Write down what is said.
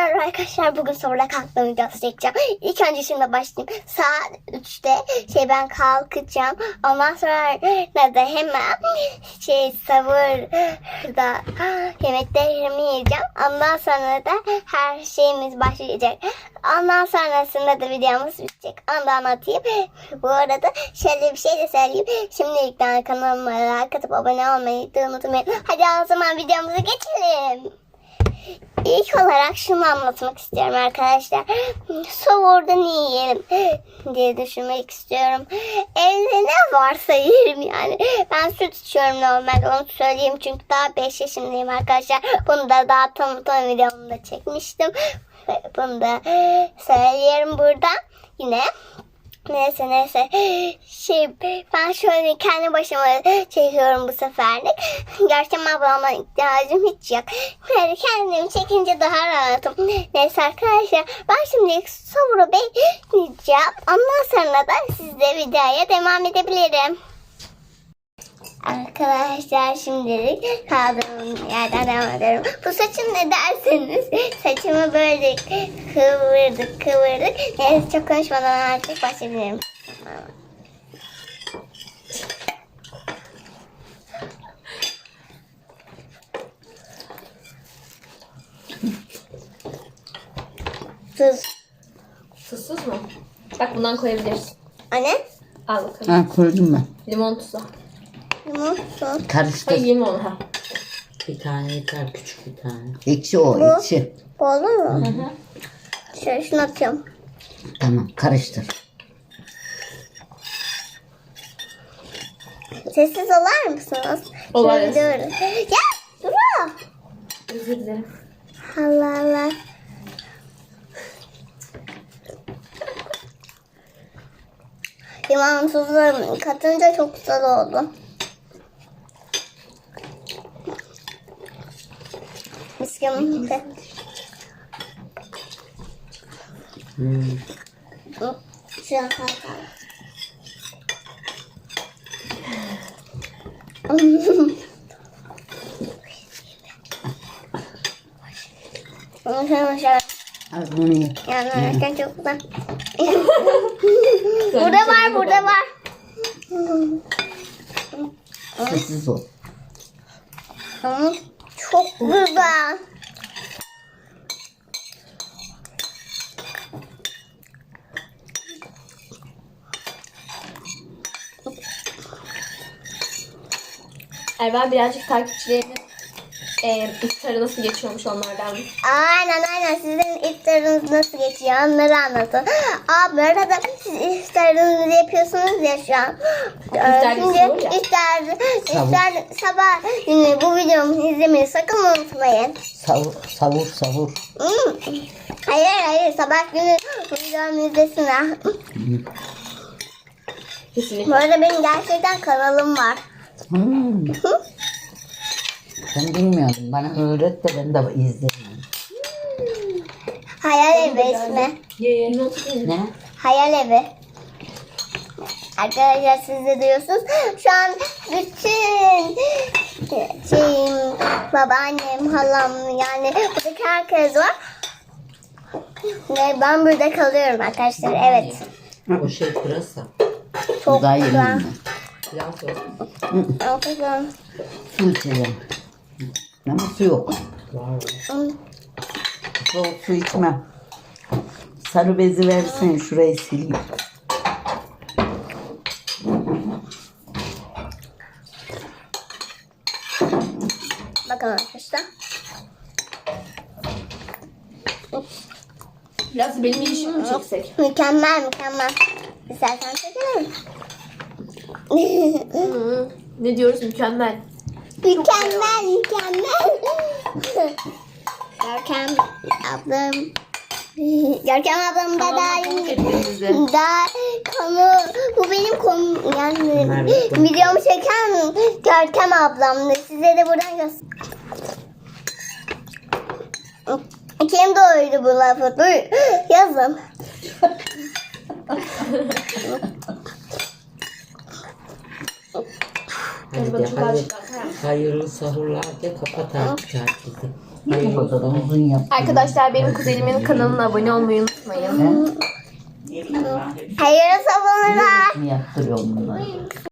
merhaba arkadaşlar. Bugün sonra kalktığım videosu çekeceğim. İlk önce şimdi başlayayım. Saat 3'te şey ben kalkacağım. Ondan sonra de hemen şey savurda yemeklerimi yiyeceğim. Ondan sonra da her şeyimiz başlayacak. Ondan sonrasında da videomuz bitecek. Onu da anlatayım. Bu arada şöyle bir şey de söyleyeyim. Şimdilikten kanalıma like atıp abone olmayı da unutmayın. Hadi o zaman videomuza geçelim. İlk olarak şunu anlatmak istiyorum arkadaşlar. Savurda ne yiyelim diye düşünmek istiyorum. Evde ne varsa yerim yani. Ben süt içiyorum normalde onu söyleyeyim. Çünkü daha 5 yaşındayım arkadaşlar. Bunu da daha tanıtım videomda çekmiştim. Bunu da söyleyelim burada. Yine Neyse neyse. Şey ben şöyle kendi başıma çekiyorum bu seferlik. Görkem ablama ihtiyacım hiç yok. Böyle kendim çekince daha rahatım. Neyse arkadaşlar ben şimdi Saburo Bey. Ondan sonra da sizle videoya devam edebilirim. Arkadaşlar şimdilik kaldığım yerden devam ediyorum. Bu saçım ne derseniz saçımı böyle kıvırdık kıvırdık. Neyse çok konuşmadan artık başlayabilirim. Tuz. Tuzsuz mu? Bak bundan koyabiliriz. Anne? Al bakalım. Ha koydum ben. Limon tuzu. Tuz. Karıştır. Limon ha. Bir tane yeter küçük bir tane. Ekşi o Bu. ekşi. Bu olur mu? Şöyle şunu atıyorum. Tamam karıştır. Sessiz olar mısınız? Olarız. Şöyle diyorum. Ya Duru. Özür dilerim. Allah Allah. Limon tuzu katınca çok güzel oldu. Bunu ye. Yani erken çok güzel. burada var, burada var. Sessiz ol. Çok güzel. Erva birazcık takipçilerinin e, iftarı nasıl geçiyormuş onlardan. Aynen aynen sizin iftarınız nasıl geçiyor onları anlatın. Aa bu arada siz iftarınızı yapıyorsunuz ya şu an. İftar Şimdi geçiyor ya. iftar, iftar sabah günü bu videomu izlemeyi sakın unutmayın. Savur savur savur. Hmm. Hayır hayır sabah günü videomu izlesinler. Kesinlikle. Bu arada benim gerçekten kanalım var. Hmm. Ben bilmiyordum. Bana öğret de ben de izleyeyim. Hayal evi ismi. Ne? Hayal evi. Arkadaşlar siz de duyuyorsunuz. Şu an bütün şeyim, babaannem, halam yani buradaki herkes var. Ve ben burada kalıyorum arkadaşlar. Evet. O şey pırasa. Çok Daha güzel. Pilav sos. Çok güzel. Su içeceğim. Ama su yok. Var. Soğuk su içmem. Sarı bezi versin şurayı sileyim. Bakın arkadaşlar. Biraz benim işimi mi çeksek? Mükemmel mükemmel. İstersen çekelim. Hı. Ne diyoruz mükemmel. mükemmel mükemmel. Görkem ablam. Görkem ablam da daha. Daha konu bu benim konu yani videomu çeken Görkem ablamdı. Size de buradan göster. Kim doğruydu bu lafı? Dur yazın. Hadi de hayır, hayırlı sahurlar de kapat artık yap. Arkadaşlar benim kuzenimin kanalına abone olmayı unutmayın. He? Hayır sabunlar. Mi yaptırıyorum bunları?